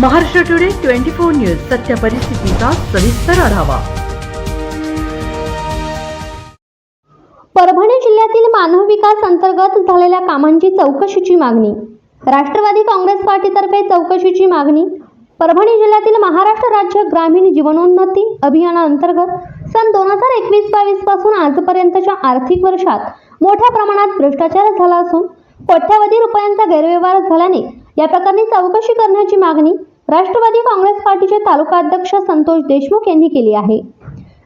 Maharashtra today twenty four news सत्य परिस्थितीचा सविस्तर आढावा. परभणी जिल्ह्यातील मानव विकास अंतर्गत झालेल्या कामांची चौकशीची मागणी. राष्ट्रवादी काँग्रेस पार्टीतर्फे चौकशीची मागणी. परभणी जिल्ह्यातील महाराष्ट्र राज्य ग्रामीण जीवनोन्नती अभियानाअंतर्गत सन दोन हजार एकवीस बावीसपासून आजपर्यंतच्या आर्थिक वर्षात मोठ्या प्रमाणात भ्रष्टाचार झाला असून कोट्यावधी रुपयांचा गैरव्यवहार झाल्याने या प्रकरणी चौकशी करण्याची मागणी राष्ट्रवादी काँग्रेस पार्टीचे तालुका अध्यक्ष संतोष देशमुख यांनी केली आहे.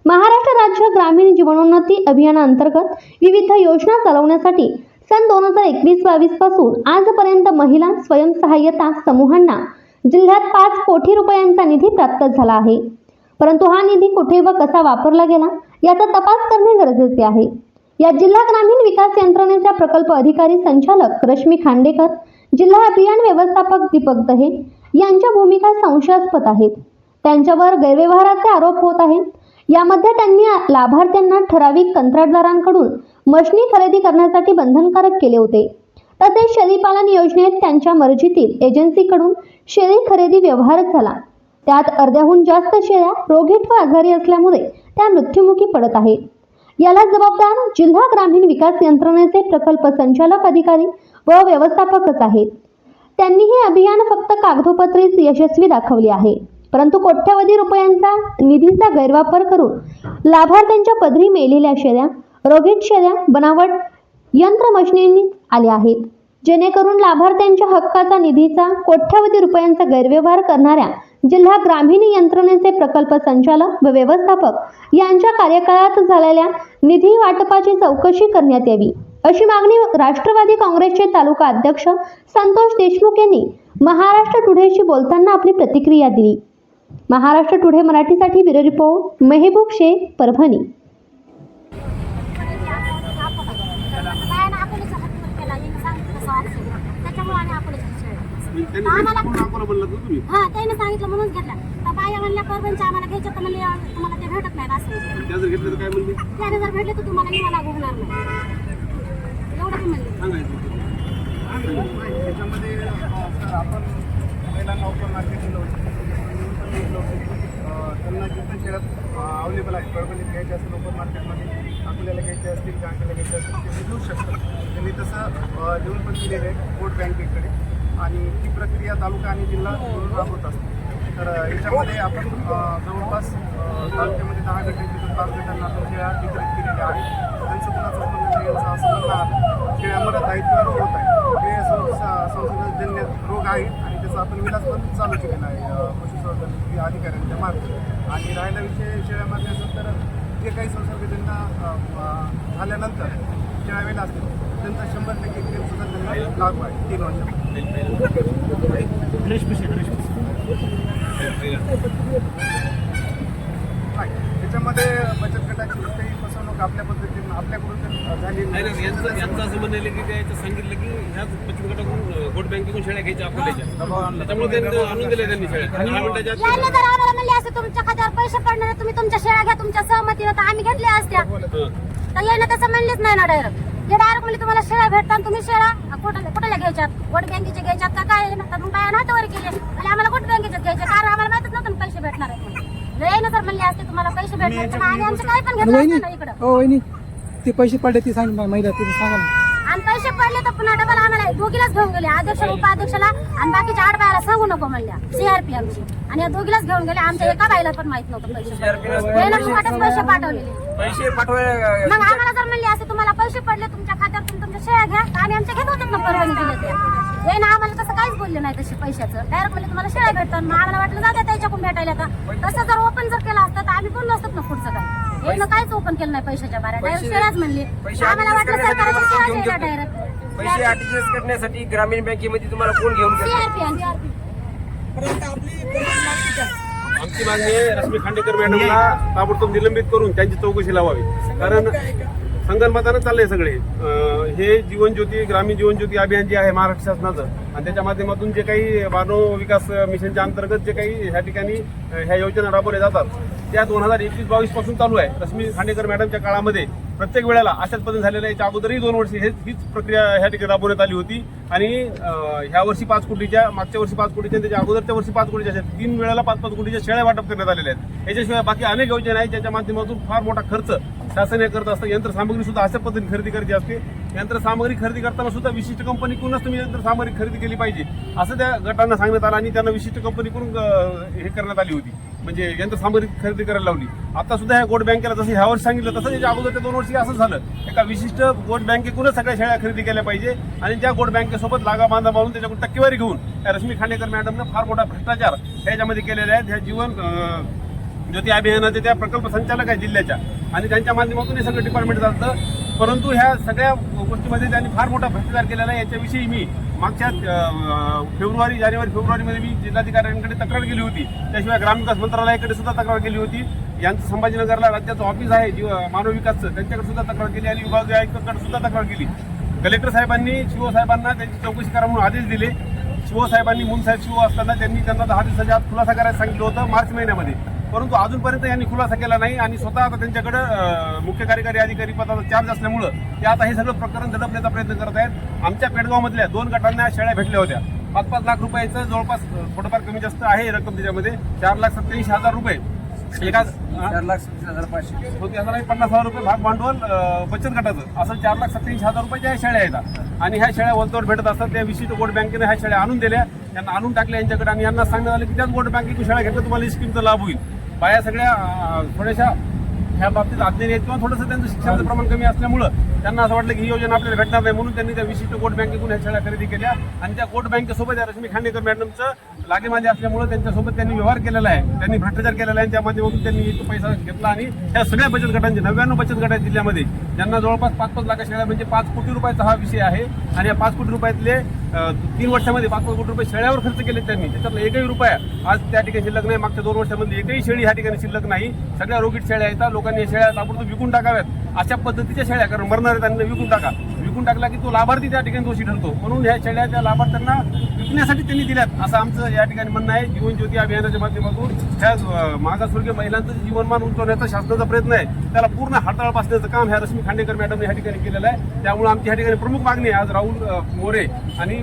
महाराष्ट्र राज्य ग्रामीण जीवनोन्नती अभियानाअंतर्गत विविध योजना चालवण्यासाठी सन दोन हजार एकवीस बावीसपासून आजपर्यंत महिला स्वयंसहाय्यता समूहांना जिल्ह्यात पाच कोटी रुपयांचा निधी प्राप्त झाला आहे. परंतु हा निधी कुठे व कसा वापरला गेला याचा तपास करणे गरजेचे आहे. या जिल्हा ग्रामीण विकास यंत्रणेच्या प्रकल्प अधिकारी संचालक रश्मी खांडेकर जिल्हा अभियान व्यवस्थापक दीपक दहे यांच्या भूमिका संशयास्पद आहेत. त्यांच्यावर गैरव्यवहाराचे आरोप होत आहेत. यामध्ये त्यांनी लाभार्थ्यांना ठराविक कंत्राटदारांकडून मशनी खरेदी करण्यासाठी बंधनकारक केले होते. तसेच शेळीपालन योजनेत त्यांच्या मर्जीतील एजन्सीकडून शेळी खरेदी व्यवहार झाला. त्यात अर्ध्याहून जास्त शेळ्या रोगीट व आजारी असल्यामुळे त्या मृत्युमुखी पडत आहेत. याला जबाबदार जिल्हा ग्रामीण विकास यंत्रणेचे प्रकल्प संचालक अधिकारी व व्यवस्थापकच आहेत. त्यांनी हे अभियान फक्त कागदोपत्रीच यशस्वी दाखवले आहे. परंतु कोट्यवधी रुपयांचा निधीचा गैरवापर करून लाभार्थ्यांच्या पदरी मेलेल्या शेळ्या रोगीत शेळ्या बनावट यंत्रमशनींनी आल्या आहेत. जेणेकरून लाभार्थ्यांच्या हक्काचा निधीचा कोट्यवधी रुपयांचा गैरव्यवहार करणाऱ्या जिल्हा ग्रामीण यंत्रणेचे प्रकल्प संचालक व व्यवस्थापक यांच्या कार्यकाळात झालेल्या निधी वाटपाची चौकशी करण्यात यावी. अशी मागणी राष्ट्रवादी काँग्रेसचे तालुका अध्यक्ष संतोष देशमुख यांनी महाराष्ट्र टुडेशी बोलताना आपली प्रतिक्रिया दिली. महाराष्ट्र टुडे मराठीसाठी ब्युरो रिपोर्ट मेहबूब शेख परभणी. सांगितलं हा म्हणून घेतला. बाया म्हणल्या परभणच्या आम्हाला घ्यायचं तर म्हणले तुम्हाला ते भेटत नाही असं. त्याने जर भेटले तर तुम्हाला निवा लागू होणार नाही एवढं ते म्हणले सांगायचं त्याच्यामध्ये सर आपण महिलांना ओपन मार्केट दिलं होतं. त्यांना जिथं शहरात अवेलेबल आहे परभणीत घ्यायचे असेल ओपन मार्केटमध्ये आपल्याला घ्यायचे असतील कांकेला घ्यायचे असतील ते घेऊ शकतात त्यांनी तसं अं, लिहून पण दिलेलं आहे बोर्ड बँकेकडे आणि ती प्रक्रिया तालुका आणि जिल्हा म्हणून राबवत असते. तर याच्यामध्ये आपण जवळपास अं, तालुक्यामध्ये दहा गट तिथून पाच गटांना आपण शेळ्या वितरित केलेल्या आहेत. त्यांचं कुणाचं म्हणणं रोग होत आहे हे सं- संसर्गजन्य रोग आहेत आणि त्याचा आपण विलास पण चालू केलेला आहे पशुसंवर्धन अधिकाऱ्यांच्या मार्फत आणि राहिला विषय शेळ्यामध्ये असेल तर जे काही संसर्गजन्य झाल्यानंतर शेळ्यावेळेला असतील त्यांचा शंभर टक्के क्रीम सुद्धा त्यांना लागू आहे तीन वर्षात त्याच्यामध्ये बचत गटाची काही फसवणूक आपल्या पद्धतीने आपल्याकडून तर झाली नाही यांचं यांचं असं म्हणणं आहे की त्याचं सांगितलं की ह्याच बचत गटाकडून वोट बँकेकडून शेळ्या घ्यायच्या अकोल्याच्या त्यामुळे त्यांनी आणून दिल्या त्यांनी शेळ्या आणि दहा मिनिटाच्या आत यांनी जर आम्हाला म्हणले असते तुमच्या खात्यावर पैसे पडणार तुम्ही तुमच्या शेळ्या घ्या तुमच्या सहमतीनं तर आम्ही घेतल्या असत्या. हं. तर यानं तसं म्हणलेच नाही ना डायरेक्ट जे डायरेक्ट म्हणले तुम्हाला शेळ्या भेटतात तुम्ही शेळ्या कुठल्या कुठल्या घ्यायच्यात? वोट बँकेच्या घ्यायच्यात का काय? तर मग बाया नव्हतं वर केले. म्हणजे आम्हाला वोट बँकेच्याच घ्यायचे. कारण आम्हाला माहितच नव्हतं ना पैसे भेटणार आहेत म्हणून. जर यानं जर म्हणले असते तुम्हाला पैसे भेटणार तर आम्ही आमचं काय पण घेतलं ना इकडं. हो ते पैसे पडले ते सांग महिला तिथे सांगा ना. आणि पैसे पडले तर पुन्हा डबल आम्हाला दोघीलाच घेऊन गेले. अध्यक्ष उपाध्यक्षाला आणि बाकीच्या आठ बायाला सांगू नको म्हणल्या. सीआरपी आमची. आणि या दोघीलाच घेऊन गेले. आमच्या एका बाईला पण माहीत नव्हतं पैसे. फुकटच पैसे पाठवलेले. पैसे पाठवाय मग आम्हाला जर म्हणले असते तुम्हाला पैसे पडले तुमच्या खात्यातून तुमच्या शेळ्या घ्या. तर आम्ही आमच्या घेत होतो ना परवानगी दिली त्या हे ना आम्हाला तसं काहीच बोलले नाही तसे पैशाचं. डायरेक्ट म्हणले तुम्हाला शेळ्या भेटतात. मग आम्हाला वाटलं जाऊ द्या त्याच्याकडून भेटायला का तसं जर ओपन जर केलं असतं तर आम्ही बोललो असतो ना पुढचं काय हे काहीच ओपन केलं नाही पैशाच्या बाऱ्या डायरेक्ट शेळ्याच म्हणले. पैसे आम्हाला वाटलं घेऊन घेतो. डायरेक्ट पैसे करण्यासाठी ग्रामीण बँकेमध्ये तुम्हाला कोण घेऊन गेलं सीआरपी आणि सीआरपी आमची मागणी आहे रश्मी खांडेकर मॅडमला ताबडतोब निलंबित करून त्यांची चौकशी लावावी. कारण संगणमतानं चाललंय सगळे. हे जीवन ज्योती ग्रामीण जीवन ज्योती अभियान जे आहे महाराष्ट्र शासनाचं आणि त्याच्या माध्यमातून जे काही मानव विकास मिशनच्या अंतर्गत जे काही ह्या ठिकाणी ह्या योजना राबवल्या जातात त्या दोन हजार एकवीस बावीसपासून चालू आहे. रश्मी खांडेकर मॅडमच्या काळामध्ये प्रत्येक वेळेला अशाच पद्धतीने झालेल्या आहे. याच्या अगोदरही दोन वर्षी हेच हीच प्रक्रिया ह्या ठिकाणी राबवण्यात आली होती. आणि ह्या वर्षी पाच कोटीच्या मागच्या वर्षी पाच कोटीच्या त्याच्या अगोदरच्या वर्षी पाच कोटीच्या अशा तीन वेळेला पाच पाच कोटीच्या शेळ्या वाटप करण्यात आलेल्या आहेत. याच्याशिवाय बाकी अनेक योजना आहेत ज्याच्या माध्यमातून फार मोठा खर्च शासन हे करत असतं. यंत्रसामग्री सुद्धा अशा पद्धतीने खरेदी करायची असते. यंत्रसामग्री खरेदी करताना सुद्धा विशिष्ट कंपनीकडूनच तुम्ही यंत्रसामग्री खरेदी केली पाहिजे. असं त्या गटांना सांगण्यात आलं आणि त्यांना विशिष्ट कंपनीकडून हे करण्यात आली होती. म्हणजे यंत्रसामग्री खरेदी करायला लावली. आता सुद्धा ह्या गोट बँकेला जसं ह्या वर्ष सांगितलं तसं अगोदर अगोदरच्या दोन वर्षी असं झालं. एका विशिष्ट गोट बँकेकडूनच सगळ्या शेळ्या खरेदी केल्या पाहिजे. आणि त्या गोट बँकेसोबत लागा बांधा मारून त्याच्याकडून टक्केवारी घेऊन त्या रश्मी खांडेकर मॅडमनं फार मोठा भ्रष्टाचार ह्याच्यामध्ये केलेला आहे. ह्या जीवन ज्योती अभियानाचे त्या प्रकल्प संचालक आहे जिल्ह्याच्या. आणि त्यांच्या माध्यमातून हे सगळं डिपार्टमेंट चालतं. परंतु ह्या सगळ्या गोष्टीमध्ये त्यांनी फार मोठा भ्रष्टाचार केलेला आहे. याच्याविषयी मी मागच्या फेब्रुवारी जानेवारी फेब्रुवारीमध्ये मी जिल्हाधिकाऱ्यांकडे तक्रार केली होती. त्याशिवाय ग्रामविकास मंत्रालयाकडे सुद्धा तक्रार केली होती. यांचं संभाजीनगरला राज्याचं ऑफिस आहे जीव मानव विकासचं. त्यांच्याकडे सुद्धा तक्रार केली आणि विभागीय आयुक्तांकडे सुद्धा तक्रार केली. कलेक्टर साहेबांनी शिव साहेबांना त्यांची चौकशी करा म्हणून आदेश दिले. शिवसाहेबांनी साहेबांनी शिव असताना त्यांनी त्यांना दहा दिवसाच्या आत खुलासा करायला सांगितलं होतं मार्च महिन्यामध्ये. परंतु अजूनपर्यंत यांनी खुलासा केला नाही आणि स्वतः आता त्यांच्याकडे मुख्य कार्यकारी अधिकारी पदाचा चार्ज असल्यामुळं ते आता हे सगळं प्रकरण दडपण्याचा प्रयत्न करत आहेत. आमच्या पेडगावमधल्या दोन गटांना शेळ्या भेटल्या होत्या. पाच पाच लाख रुपयाचं जवळपास थोडंफार कमी जास्त आहे रक्कम त्याच्यामध्ये. चार लाख सत्याऐंशी हजार रुपये. एका अं, चार लाख सत्तीस हजार पाचशे. होती हजार पन्नास हजार रुपये भाग भांडवल बचत गटाचं. असं चार लाख सत्याऐंशी हजार रुपयाच्या ह्या शेळ्या येतात. आणि ह्या शेळ्या वलतावर भेटत असतात. त्या विशिष्ट वोट बँकेने ह्या शेळ्या आणून दिल्या. त्यांना आणून टाकल्या यांच्याकडे आणि यांना सांगण्यात आलं की त्याच वोट बँकेतून शेळ्या घेतल्या तुम्हाला ही स्कीमचा लाभ होईल. बाया सगळ्या थोड्याशा ह्या बाबतीत अज्ञानी आहेत किंवा थोडंसं त्यांचं शिक्षणाचं प्रमाण कमी असल्यामुळं त्यांना असं वाटलं की ही योजना आपल्याला भेटणार नाही म्हणून त्यांनी त्या विशिष्ट कोट बँकेतून ह्या शाळा खरेदी केल्या. आणि त्या कोट बँकेसोबत या रश्मी खांडेकर मॅडमचं लागेमागे असल्यामुळं त्यांच्यासोबत त्यांनी व्यवहार केलेला आहे. त्यांनी भ्रष्टाचार केलेला आहे त्या माध्यमातून त्यांनी एक पैसा घेतला आणि त्या सगळ्या बचत गटांचे नव्याण्णव बचत गट आहेत जिल्ह्यामध्ये ज्यांना जवळपास पाच पाच लाख शेळ्या म्हणजे पाच कोटी रुपयाचा हा विषय आहे. आणि या पाच कोटी रुपयातले तीन वर्षामध्ये पाच पाच कोटी रुपये शेळ्यावर खर्च केले त्यांनी. त्याच्यातला एकही रुपया आज त्या ठिकाणी शिल्लक नाही. मागच्या दोन वर्षामध्ये एकही शेळी ह्या ठिकाणी शिल्लक नाही. सगळ्या रोगीट शेळ्या येतात लोकांनी शेळ्या ताबडतोब विकून टाकाव्यात. अशा पद्धतीच्या शेळ्या कारण मरणारे त्यांना विकून टाका. विकून टाकला की तो लाभार्थी त्या ठिकाणी दोषी ठरतो. म्हणून ह्या शेळ्या त्या लाभार्थ्यांना विकण्यासाठी त्यांनी दिल्यात. असं आमचं या ठिकाणी म्हणणं आहे. जीवन ज्योती अभियानाच्या माध्यमातून ह्या मागासवर्गीय महिलांचं जीवनमान उंचवण्याचा शासनाचा प्रयत्न आहे त्याला पूर्ण हाताळ पासण्याचं काम ह्या रश्मी खांडेकर मॅडमने ह्या ठिकाणी केलेलं आहे. त्यामुळे आमची ह्या ठिकाणी प्रमुख मागणी आहे आज राहुल मोरे आणि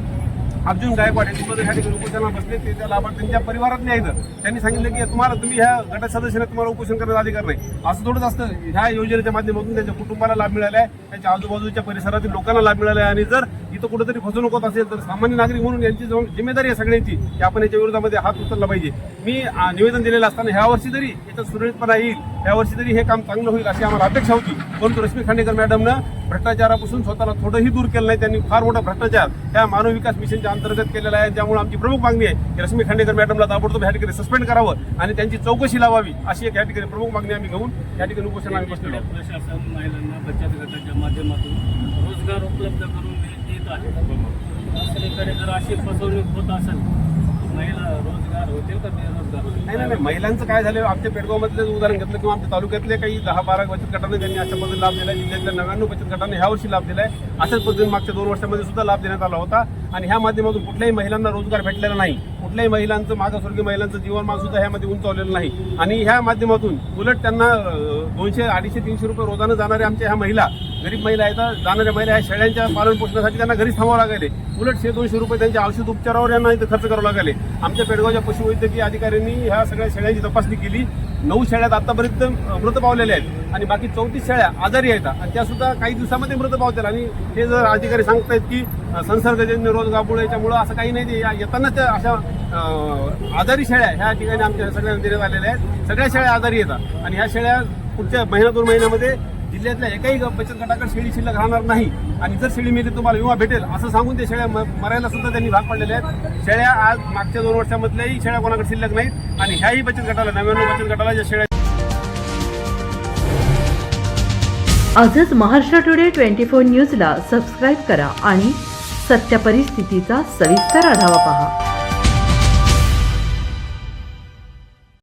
अर्जुन गायकवाड यांनी मध्ये ह्या ठिकाणी उपोषणाला बसले ते त्या लाभार्थ्यांच्या परिवारात यायचं त्यांनी सांगितलं की तुम्हाला तुम्ही ह्या गट सदस्यांना तुम्हाला उपोषण करण्याचा अधिकार नाही. असं थोडंच असतं. ह्या योजनेच्या माध्यमातून त्यांच्या कुटुंबाला लाभ मिळाला आहे त्यांच्या आजूबाजूच्या परिसरातील लोकांना लाभ मिळाला आहे आणि जर इथं कुठेतरी फसवणूक होत असेल तर सामान्य नागरिक म्हणून यांची जिम्मेदारी आहे सगळ्यांची की आपण याच्या विरोधामध्ये हात उचलला पाहिजे. मी निवेदन दिलेलं असताना ह्या वर्षी तरी याचा सुरळीतपणा येईल ह्या वर्षी तरी हे काम चांगलं होईल अशी आम्हाला अपेक्षा होती. परंतु रश्मी खांडेकर मॅडमनं भ्रष्टाचारापासून स्वतःला थोडंही दूर केलं नाही त्यांनी फार मोठा भ्रष्टाचार त्या मानव विकास मिशनच्या अंतर्गत केलेला आहे. त्यामुळे आमची प्रमुख मागणी आहे की रश्मी खांडेकर मॅडमला ताबडतोब ह्या ठिकाणी सस्पेंड करावं आणि त्यांची चौकशी लावावी अशी एक या ठिकाणी प्रमुख मागणी आम्ही घेऊन या ठिकाणी उपोषण आम्ही बसलेलो प्रशासन महिलांना बचत गटाच्या माध्यमातून रोजगार उपलब्ध करून दे- आहे. दुसरीकडे जर अशी फसवणूक होत असेल महिला रोजगार होतील का बेरोजगार होतील? नाही नाही नाही. महिलांचं काय झालं आमच्या पेडगावमधलं उदाहरण घेतलं किंवा आमच्या तालुक्यातले काही दहा बारा बचत गटांना त्यांनी अशा पद्धतीने लाभ दिला जिल्ह्यातल्या नव्याण्णव बचत गटांना ह्या वर्षी लाभ दिलाय. अशाच पद्धतीने मागच्या दोन वर्षामध्ये सुद्धा लाभ देण्यात आला होता. आणि ह्या माध्यमातून कुठल्याही महिलांना रोजगार भेटलेला नाही. कुठल्याही महिलांचं मागासवर्गीय महिलांचं जीवनमान सुद्धा ह्यामध्ये उंचावलेलं नाही. आणि ह्या माध्यमातून उलट त्यांना दोनशे अडीचशे तीनशे रुपये रोजानं जाणाऱ्या आमच्या ह्या महिला गरीब महिला आहेत जाणाऱ्या महिला ह्या शेळ्यांच्या पालन पोषणासाठी त्यांना घरीच थांबावं लागले उलट शे दोनशे रुपये त्यांच्या औषध उपचारावर यांना इथं खर्च करावं लागले आमच्या पेडगावच्या पशुवैद्यकीय अधिकाऱ्यांनी ह्या सगळ्या शेळ्यांची तपासणी केली. नऊ शेळ्यात आतापर्यंत मृत पावलेल्या आहेत. आणि बाकी चौतीस शेळ्या आजारी आहेत. आणि त्या सुद्धा काही दिवसामध्ये मृत पावतील आणि ते जर अधिकारी सांगतायत की संसर्गजन्य रोज गाबुळ याच्यामुळं असं काही नाही ते या- येताना त्या अशा आजारी शेळ्या ह्या ठिकाणी आमच्या सगळ्या देण्यात आलेल्या आहेत. सगळ्या शेळ्या आजारी येतात आणि ह्या शेळ्या पुढच्या महिना दोन महिन्यामध्ये जिल्ह्यातल्या एकाही बचत गटाकडे शेळी शिल्लक राहणार नाही. आणि जर शेळी मिळते तुम्हाला विमा भेटेल असं सांगून ते शेळ्या म- मरायला सुद्धा त्यांनी भाग पडलेले आहेत. शेळ्या आज मागच्या दोन वर्षामधल्याही शेळ्या कोणाकडे शिल्लक नाहीत. आणि ह्याही बचत गटाला नव्याण्णव बचत गटाला ज्या शेळ्या आजच महाराष्ट्र टुडे ट्वेंटी फोर न्यूजला सबस्क्राईब करा आणि सत्य परिस्थितीचा सविस्तर आढावा पहा.